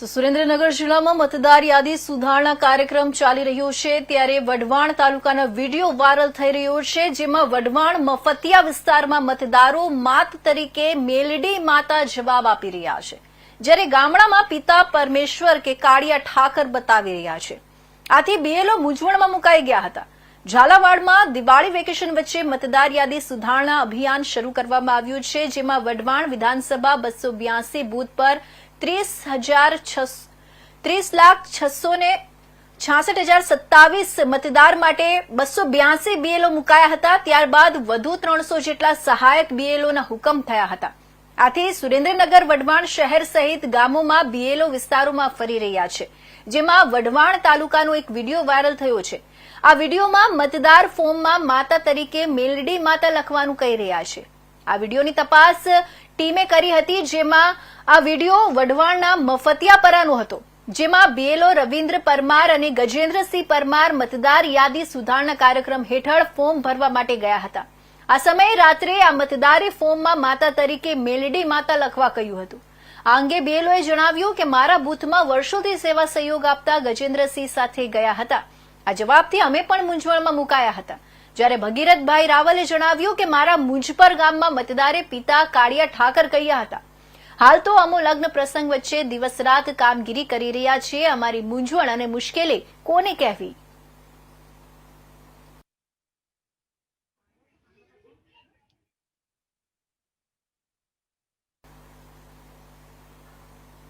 તો સુરેન્દ્રનગર જિલ્લામાં મતદાર યાદી સુધારણા કાર્યક્રમ ચાલી રહ્યો છે. ત્યારે વઢવાણ તાલુકાના વીડિયો વાયરલ થઈ રહ્યો છે, જેમાં વઢવાણ મફતિયા વિસ્તારમાં મતદારો માત તરીકે મેલડી માતા જવાબ આપી રહ્યા છે. જ્યારે ગામડામાં પિતા પરમેશ્વર કે કાળિયા ઠાકર બતાવી રહ્યા છે. આથી બીએલઓ મૂંઝવણમાં મુકાઈ ગયા હતા. ઝાલાવાડમાં દિવાળી વેકેશન વચ્ચે મતદાર યાદી સુધારણા અભિયાન શરૂ કરવામાં આવ્યું છે, જેમાં વઢવાણ વિધાનસભા બસો બ્યાસી બૂથ પર ત્રીસ હજાર ત્રીસ લાખ છસો ને છાસઠ હજાર સત્તાવીસ મતદાર માટે બસો બ્યાસી બીએલઓ મુકાયા હતા. ત્યારબાદ વધુ ત્રણસો જેટલા સહાયક બીએલઓના હુકમ થયા હતા. આથી સુરેન્દ્રનગર, વઢવાણ શહેર સહિત ગામોમાં બીએલઓ વિસ્તારોમાં ફરી રહ્યા છે. જેમાં વઢવાણ તાલુકાનો એક વીડિયો વાયરલ થયો છે. આ વિડીયોમાં મતદાર ફોર્મમાં માતા તરીકે મેલડી માતા લખવાનું કહી રહ્યા છે. આ વિડીયોની તપાસ ટીમે કરી હતી, જેમાં આ વીડિયો વઢવાણના મફતિયાપરાનો હતો, જેમાં બીએલઓ રવિન્દ્ર પરમાર અને ગજેન્દ્રસિંહ પરમાર મતદાર યાદી સુધારણા કાર્યક્રમ હેઠળ ફોર્મ ભરવા માટે ગયા હતા. આ સમયે રાત્રે આ મતદારે ફોર્મમાં માતા તરીકે મેલડી માતા લખવા કહ્યું હતું. આ અંગે બીએલઓએ જણાવ્યું કે મારા બૂથમાં વર્ષોથી સેવા સહયોગ આપતા ગજેન્દ્રસિંહ સાથે ગયા હતા. આ જવાબથી અમે પણ મૂંઝવણમાં મુકાયા હતા. જ્યારે ભગીરથભાઈ રાવલે જણાવ્યું કે મારા મુંજપર ગામમાં મતદારે પિતા કાળિયા ઠાકર કહ્યા હતા. હાલ તો અમો લગ્ન પ્રસંગ વચ્ચે દિવસ રાત કામગીરી કરી રહ્યા છીએ. અમારી મૂંઝવણ અને મુશ્કેલી કોને કહેવી?